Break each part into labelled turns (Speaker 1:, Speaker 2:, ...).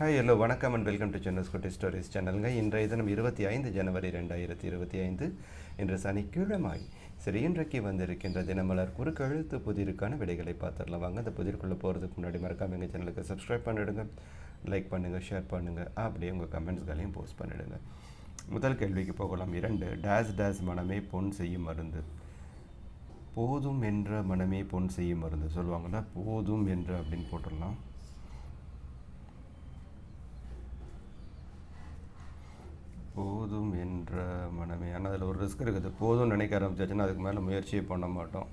Speaker 1: Hi hello வணக்கம் and welcome to சென்னஸ் குட்டி ஸ்டோரிஸ் சேனலுங்க இன்றைய தினம் இருபத்தி ஐந்து ஜனவரி ரெண்டாயிரத்தி இருபத்தி ஐந்து இன்று சனிக்கிழமை. சரி இன்றைக்கு வந்திருக்கின்ற தினமலர் குறுக்கெழுத்து புதிருக்கான விடைகளை பார்த்துடலாம். வாங்க அந்த புதிருக்குள்ளே போகிறதுக்கு முன்னாடி மறக்காம எங்கள் சேனலுக்கு சப்ஸ்கிரைப் பண்ணிவிடுங்க லைக் பண்ணுங்கள் ஷேர் பண்ணுங்கள் அப்படியே உங்கள் கமெண்ட்ஸ்களையும் போஸ்ட் பண்ணிவிடுங்க முதல் கேள்விக்கு போகலாம். இரண்டு டேஸ் டேஸ் மனமே பொன் செய்யும் மருந்து. போதும் என்ற மனமே பொன் செய்யும் மருந்து. சொல்லுவாங்கன்னா போதும் என்ற அப்படின்னு போட்டுடலாம். போதும் என்ற மனமே. ஆனால் அதில் ஒரு ரிஸ்க் இருக்குது. போதும்னு நினைக்க ஆரம்பிச்சாச்சுன்னா அதுக்கு மேலே முயற்சியே பண்ண மாட்டோம்.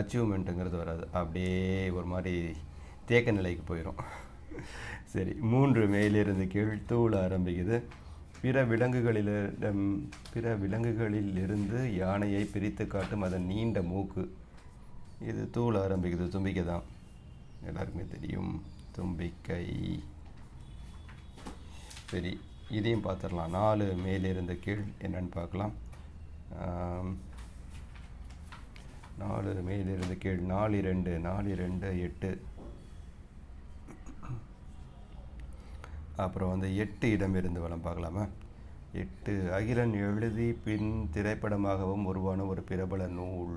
Speaker 1: அச்சீவ்மெண்ட்டுங்கிறது வராது. அப்படியே ஒரு மாதிரி தேக்க நிலைக்கு போயிடும் சரி மூன்று மேலிருந்து கீழ் தூள் ஆரம்பிக்குது. பிற விலங்குகளிலிடம் பிற விலங்குகளில் இருந்து யானையை பிரித்து காட்டும் அதன் நீண்ட மூக்கு. இது தூள் ஆரம்பிக்குது. தும்பிக்கை தான் எல்லாருக்குமே தெரியும். தும்பிக்கை. சரி இதையும் பார்த்துடலாம். நாலு மேலிருந்து கீழ் என்னென்னு பார்க்கலாம். நாலு மேலிருந்து கீழ் நாலு ரெண்டு நாலு ரெண்டு எட்டு. அப்புறம் வந்து எட்டு இடம் இருந்து வளம் பார்க்கலாமா? எட்டு அகிலன் எழுதி பின் திரைப்படமாகவும் உருவான ஒரு பிரபல நூல்.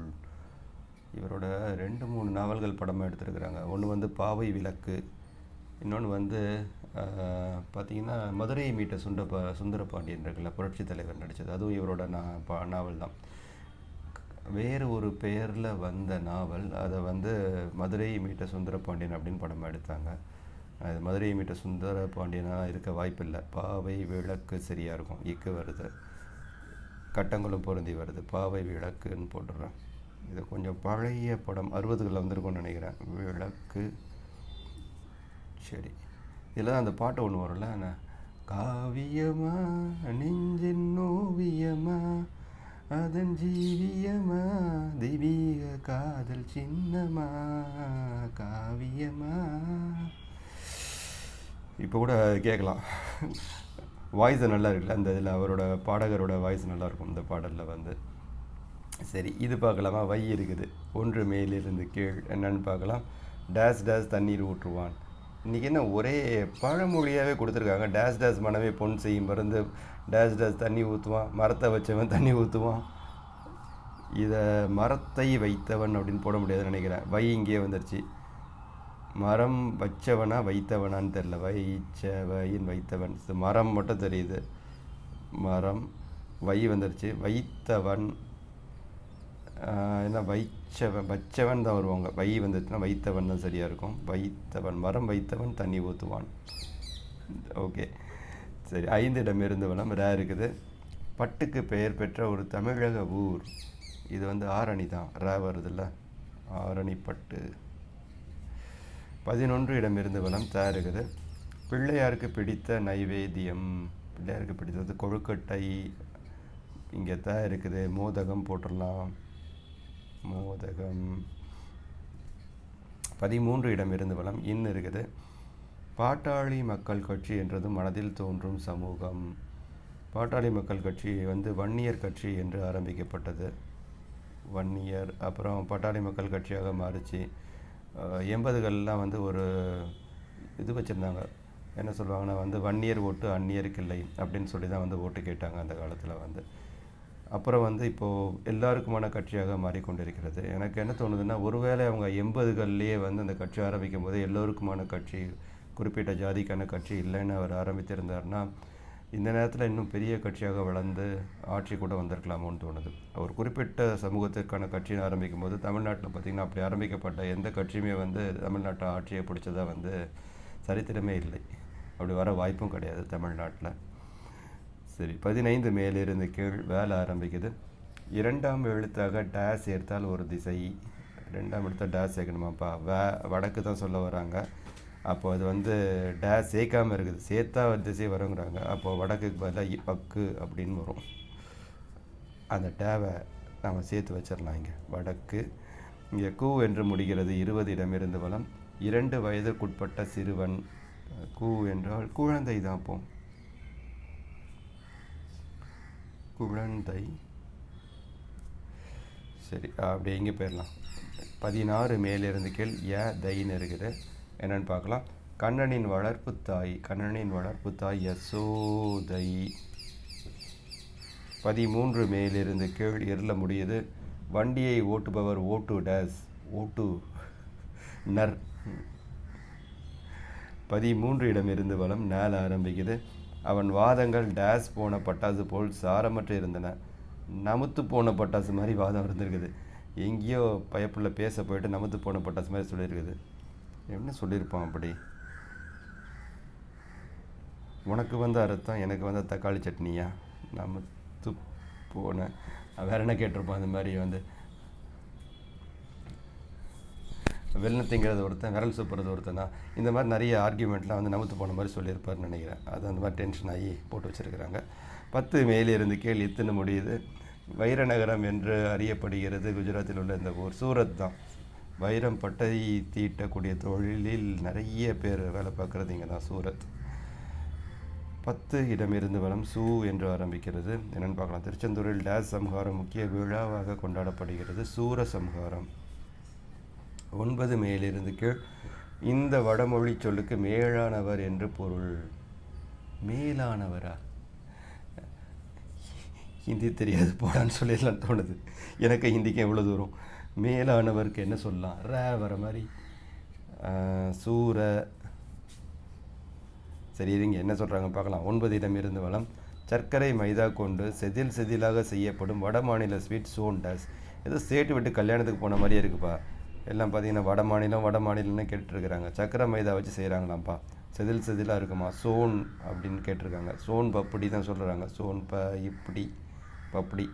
Speaker 1: இவரோட ரெண்டு மூணு நாவல்கள் படமாக எடுத்திருக்கிறாங்க. ஒன்று வந்து பாவை விளக்கு இன்னொன்று வந்து பார்த்தீங்கன்னா மதுரையை மீட்ட சுண்டப்பா சுந்தரபாண்டியன் இருக்குல்ல புரட்சி தலைவர் நடித்தது அதுவும் இவரோட நா பா நாவல் தான். வேறு ஒரு பெயரில் வந்த நாவல் அதை வந்து மதுரையை மீட்ட சுந்தரபாண்டியன் அப்படின்னு படமாக எடுத்தாங்க. அது மதுரையை மீட்ட சுந்தர பாண்டியனாக இருக்க வாய்ப்பில்லை. பாவை விளக்கு சரியாக இருக்கும். இக்கு வருது. கட்டங்களும் பொருந்தி வருது. பாவை விளக்குன்னு போட்டுடுறேன். இது கொஞ்சம் பழைய படம். அறுபதுகளில் வந்திருக்கும்னு நினைக்கிறேன். விளக்கு. சரி. இதில் அந்த பாட்டு ஒன்று வரும்ல என்ன காவியமா நெஞ்சின் ஓவியமா அதன் ஜீவியமா தெய்வீக காதல் சின்னமா காவியமா. இப்போ கூட கேட்கலாம் வாய்ஸ் நல்லா இருக்குல்ல அந்த இதில் அவரோட பாடகரோட வாய்ஸ் நல்லா இருக்கும் இந்த பாடலில் வந்து. சரி இது பார்க்கலாமா? வை இருக்குது. ஒன்று மேலிருந்து கீழ் என்னன்னு பார்க்கலாம். டேஸ் டேஸ் தண்ணீர் ஊற்றுவான். இன்றைக்கி என்ன ஒரே பழமொழியாகவே கொடுத்துருக்காங்க. டேஸ் டேஸ் மனமே பொன் செய்யும் மருந்து. டேஸ் டேஸ் தண்ணி ஊற்றுவான் மரத்தை வச்சவன் தண்ணி ஊற்றுவான் இதை மரத்தை வைத்தவன் அப்படின்னு போட முடியாதுன்னு நினைக்கிறேன். வை இங்கேயே வந்துருச்சு. மரம் வச்சவனா வைத்தவனான்னு தெரில வைச்சவையின் வைத்தவன். மரம் மட்டும் தெரியுது. மரம் வை வந்துருச்சு. வைத்தவன் என்ன வைச்சவன் வச்சவன் தான் வருவாங்க. வை வந்துச்சுன்னா வைத்தவன் தான் சரியாக இருக்கும். வைத்தவன் மரம் வைத்தவன் தண்ணி ஊற்றுவான் ஓகே. சரி ஐந்து இடமிருந்து வளம் ரே இருக்குது. பட்டுக்கு பெயர் பெற்ற ஒரு தமிழக ஊர். இது வந்து ஆரணி தான். ரே வருதுல்ல? ஆரணி பட்டு. பதினொன்று இடமிருந்து வளம் தே இருக்குது. பிள்ளையாருக்கு பிடித்த நைவேத்தியம். பிள்ளையாருக்கு பிடித்தது கொழுக்கட்டை. இங்கே தான் இருக்குது. மோதகம் போட்டுடலாம். மோதகம். பதிமூன்று இடமிருந்து வளம் இன் இருக்குது. பாட்டாளி மக்கள் கட்சி என்றது மனதில் தோன்றும் சமூகம். பாட்டாளி மக்கள் கட்சி வந்து வன்னியர் கட்சி என்று ஆரம்பிக்கப்பட்டது. வன்னியர் அப்புறம் பாட்டாளி மக்கள் கட்சியாக மாறிச்சு. எண்பதுகள்லாம் வந்து ஒரு இது வச்சுருந்தாங்க. என்ன சொல்லுவாங்கன்னா வந்து வன்னியர் ஓட்டு அந்நியருக்கு இல்லை அப்படின்னு சொல்லி தான் வந்து ஓட்டு கேட்டாங்க அந்த காலத்தில் வந்து. அப்புறம் வந்து இப்போது எல்லாருக்குமான கட்சியாக மாறிக்கொண்டிருக்கிறது. எனக்கு என்ன தோணுதுன்னா ஒருவேளை அவங்க எண்பதுகள்லேயே வந்து அந்த கட்சி ஆரம்பிக்கும் போது எல்லோருக்குமான கட்சி குறிப்பிட்ட ஜாதிக்கான கட்சி இல்லைன்னு அவர் ஆரம்பித்திருந்தார்னா இந்த நேரத்தில் இன்னும் பெரிய கட்சியாக வளர்ந்து ஆட்சி கூட வந்திருக்கலாமோன்னு தோணுது. ஒரு குறிப்பிட்ட சமூகத்திற்கான கட்சியை ஆரம்பிக்கும் போது தமிழ்நாட்டில் பார்த்திங்கன்னா அப்படி ஆரம்பிக்கப்பட்ட எந்த கட்சியுமே வந்து தமிழ்நாட்டை ஆட்சியை பிடிச்சதா வந்து சரித்திரமே இல்லை. அப்படி வர வாய்ப்பும் கிடையாது தமிழ்நாட்டில். சரி பதினைந்து மேலிருந்து கீழ் வேலை ஆரம்பிக்குது. இரண்டாம் எழுத்தாக டேஸ் சேர்த்தால் ஒரு திசை. ரெண்டாம் எழுத்தாக டேஸ் சேர்க்கணுமாப்பா? வே வடக்கு தான் சொல்ல வராங்க. அப்போ அது வந்து டேஸ் சேர்க்காமல் இருக்குது. சேர்த்தா ஒரு திசை வருங்கிறாங்க. அப்போது வடக்குக்கு பதிலாக பக்கு அப்படின்னு வரும். அந்த டேவை நம்ம சேர்த்து வச்சிடலாம் இங்கே. வடக்கு. இங்கே கூ என்று முடிகிறது இருபது இடமிருந்து வளம் இரண்டு வயதுக்குட்பட்ட சிறுவன். கூ என்றால் குழந்தை தான் போம் குழந்தை. சரி அப்படியே இங்கே போயிடலாம்? பதினாறு மேலிருந்து கீழ் ஏ தைன்னு இருக்குது. என்னென்னு பார்க்கலாம். கண்ணனின் வளர்ப்பு தாய் கண்ணனின் வளர்ப்பு தாய் யசோதை. பதிமூன்று மேலிருந்து கீழ் இருள முடியுது. வண்டியை ஓட்டுபவர் ஓட்டு டேஸ் ஓட்டு நர் பதிமூன்று இடமிருந்து வளம் நாள் ஆரம்பிக்குது. அவன் வாதங்கள் டேஸ் போன பட்டாசு போல் சாரமற்று இருந்தன. நமுத்து போன பட்டாசு மாதிரி வாதம் இருந்திருக்குது. எங்கேயோ பயப்புள்ள பேச போயிட்டு நமுத்து போன பட்டாசு மாதிரி சொல்லியிருக்குது. என்ன சொல்லியிருப்பான் அப்படி? உனக்கு வந்த அர்த்தம் எனக்கு வந்த தக்காளி சட்னியா? நமுத்து போன வேற என்ன கேட்டிருப்பான் அந்த மாதிரி வந்து? வெள்ளத்திங்கிறது ஒருத்தன் விரல் சுப்புறது ஒருத்தன் தான் இந்த மாதிரி நிறைய ஆர்கியூமெண்ட்லாம் வந்து நமுத்து போன மாதிரி சொல்லியிருப்பார்னு நினைக்கிறேன். அது அந்த மாதிரி டென்ஷன் ஆகி போட்டு வச்சுருக்கிறாங்க. பத்து மேலிருந்து கீழ் இத்துன்னு முடியுது. வைரநகரம் என்று அறியப்படுகிறது குஜராத்தில் உள்ள இந்த ஊர் சூரத் தான். வைரம் பட்டை தீட்டக்கூடிய தொழிலில் நிறைய பேர் வேலை பார்க்குறது இங்கே தான் சூரத். பத்து இடமிருந்து வரும் சூ என்று ஆரம்பிக்கிறது. என்னென்னு பார்க்கலாம். திருச்செந்தூரில் டேஸ் சம்ஹாரம் முக்கிய விழாவாக கொண்டாடப்படுகிறது. சூர சம்ஹாரம். ஒன்பது மேலிருந்து கீழ். இந்த வடமொழி சொல்லுக்கு மேலானவர் என்று பொருள். மேலானவரா? ஹிந்தி தெரியாது போடான்னு சொல்லிடலாம் தோணுது. எனக்கு ஹிந்திக்கு எவ்வளோ தூரம்? மேலானவருக்கு என்ன சொல்லலாம்? ரே வர மாதிரி. சூர. சரி இருங்க என்ன சொல்கிறாங்க பார்க்கலாம். ஒன்பது இடம் இருந்து வளம் சர்க்கரை மைதா கொண்டு செதில் செதிலாக செய்யப்படும் வட மாநில ஸ்வீட் சோன் ஏதோ சேட்டு விட்டு கல்யாணத்துக்கு போன மாதிரியே இருக்குப்பா. எல்லாம் பார்த்தீங்கன்னா வட மாநிலம் வட மாநிலம்னு கேட்டுருக்குறாங்க. சக்கரை மைதா வச்சு செய்கிறாங்களாம்ப்பா செதில் செதிலாக இருக்குமா? சோன் அப்படின்னு கேட்டிருக்காங்க. சோன் பப்படி தான் சொல்கிறாங்க சோன் ப இப்படி பப்படி.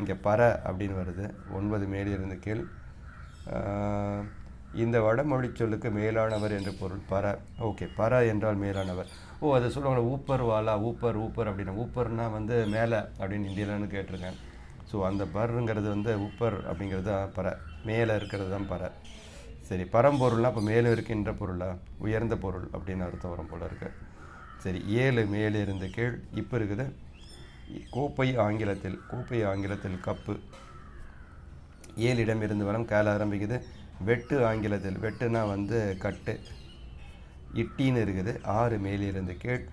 Speaker 1: இங்கே பற அப்படின்னு வருது. ஒன்பது மேலிருந்து கீழ். இந்த வடமொழி சொல்லுக்கு மேலானவர் என்று பொருள். பற. ஓகே பற என்றால் மேலானவர். ஓ அதை சொல்லுவாங்க ஊப்பர் வாலா ஊப்பர் ஊப்பர் அப்படின்னா. ஊப்பர்னா வந்து மேலே அப்படின்னு இந்தியிலன்னு கேட்டிருக்கேன். ஸோ அந்த பருங்கிறது வந்து உப்பர் அப்படிங்கிறது தான் பற. மேலே இருக்கிறது தான் பற. சரி பரம்பொருள்னால் இப்போ மேலே இருக்கின்ற பொருளா? உயர்ந்த பொருள் அப்படின்னு அர்த்தம் வரும் போல இருக்கு. சரி ஏழு மேலே இருந்த கீழ் இப்போ இருக்குது. கோப்பை ஆங்கிலத்தில் கோப்பை ஆங்கிலத்தில் கப்பு. ஏழு இடம் இருந்து வரும் கேல ஆரம்பிக்குது. வெட்டு ஆங்கிலத்தில் வெட்டுனா வந்து கட்டு. இட்டின்னு இருக்குது ஆறு மேலே இருந்த கீழ்.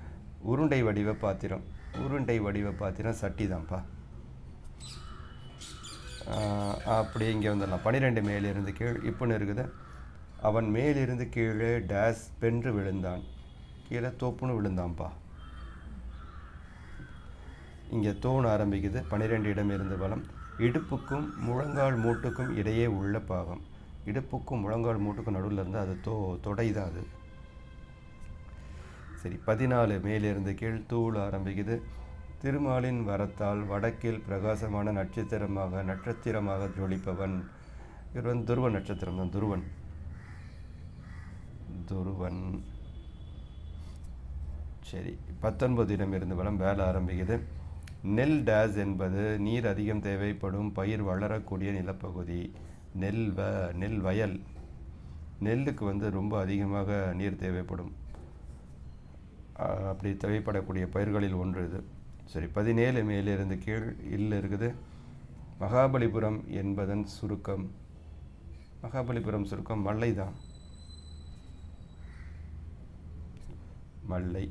Speaker 1: உருண்டை வடிவ பாத்திரம். உருண்டை வடிவ பாத்திரம் சட்டி தான்ப்பா அப்படி இங்கே வந்துடலாம். பன்னிரெண்டு மேலிருந்து கீழ் இப்போன்னு இருக்குது அவன் மேலிருந்து கீழே டேஸ் பென்று விழுந்தான். கீழே தோப்புன்னு விழுந்தான்ப்பா இங்கே தோணு ஆரம்பிக்குது. பன்னிரெண்டு இடம் இருந்து பலம் இடுப்புக்கும் முழங்கால் மூட்டுக்கும் இடையே உள்ள பாகம். இடுப்புக்கும் முழங்கால் மூட்டுக்கும் நடுவில் இருந்து அது தோ தொடை தான் அது. சரி பதினாலு மேலிருந்து கீழ் தூள் ஆரம்பிக்குது. திருமாலின் வரத்தால் வடக்கில் பிரகாசமான நட்சத்திரமாக நட்சத்திரமாக ஜொலிப்பவன். இவர் வந்து துருவ நட்சத்திரம் தான் துருவன். துருவன். சரி பத்தொன்பது இடம் இருந்து வளம் வேலை ஆரம்பிக்குது. நெல் டேஸ் என்பது நீர் அதிகம் தேவைப்படும் பயிர் வளரக்கூடிய நிலப்பகுதி. நெல் வ நெல் வயல். நெல்லுக்கு வந்து ரொம்ப அதிகமாக நீர் தேவைப்படும். அப்படி தேவைப்படக்கூடிய பயிர்களில் ஒன்று இது. சரி பதினேழு மேலிருந்து கீழ் இல்லை இருக்குது. மகாபலிபுரம் என்பதன் சுருக்கம். மகாபலிபுரம் சுருக்கம் மல்லை தான். மல்லை.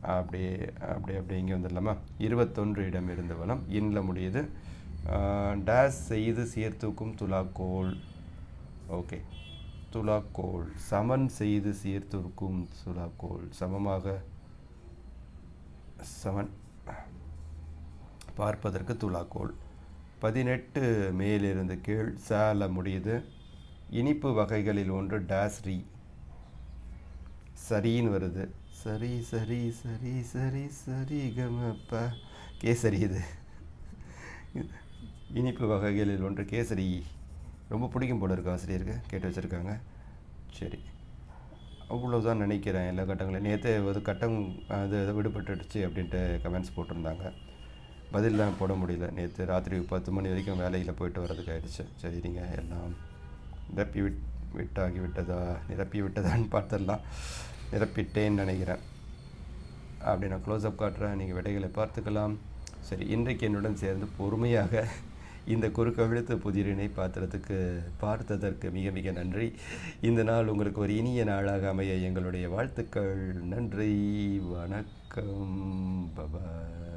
Speaker 1: அப்படியே அப்படியே அப்படியே இங்கே வந்துடலாமா? இருபத்தொன்று இடம் இருந்த வளம் இன்ல முடியுது. டேஸ் செய்து சீர்தூக்கும் துலாக்கோல். ஓகே. துலாக்கோள் சமன் செய்து சீர்தூக்கும் துலாக்கோல். சமமாக. சமன். பார்ப்பதற்கு துலாக்கோல். பதினெட்டு மேலிருந்து கீழ் சேல முடியுது. இனிப்பு வகைகளில் ஒன்று டாஸ்ரி. சரின்னு வருது. சரி சரி சரி சரி சரி கமப்பா. கேசரி இது. இனிப்பு வகைகளில் ஒன்று கேசரி. ரொம்ப பிடிக்கும் போல இருக்கு ஆசிரியருக்கு. கேட்டு வச்சுருக்காங்க. சரி. அவ்வளோதான் நினைக்கிறேன் எல்லா கட்டங்களையும். நேற்று ஒரு கட்டம் அது இது விடுபட்டுடுச்சு அப்படின்ட்டு கமெண்ட்ஸ் போட்டிருந்தாங்க. பதிலெலாம் போட முடியல. நேற்று ராத்திரி பத்து மணி வரைக்கும் வேலையில் போயிட்டு வரதுக்கு ஆயிடுச்சு. சரிங்க எல்லாம் நிரப்பி விட் விட்டாகி விட்டதா? நிரப்பி விட்டதான்னு பார்த்துடலாம். நிரப்பிட்டேன்னு நினைக்கிறேன். அப்படி நான் க்ளோஸ்அப் காட்டுறேன். நீங்கள் விடைகளை பார்த்துக்கலாம். சரி இன்றைக்கு என்னுடன் சேர்ந்து பொறுமையாக இந்த குறுக்கெழுத்து புதிரினை பாத்திரத்துக்கு பார்த்ததற்கு மிக மிக நன்றி. இந்த நாள் உங்களுக்கு ஒரு இனிய நாளாக அமைய எங்களுடைய வாழ்த்துக்கள். நன்றி. வணக்கம். பபாய்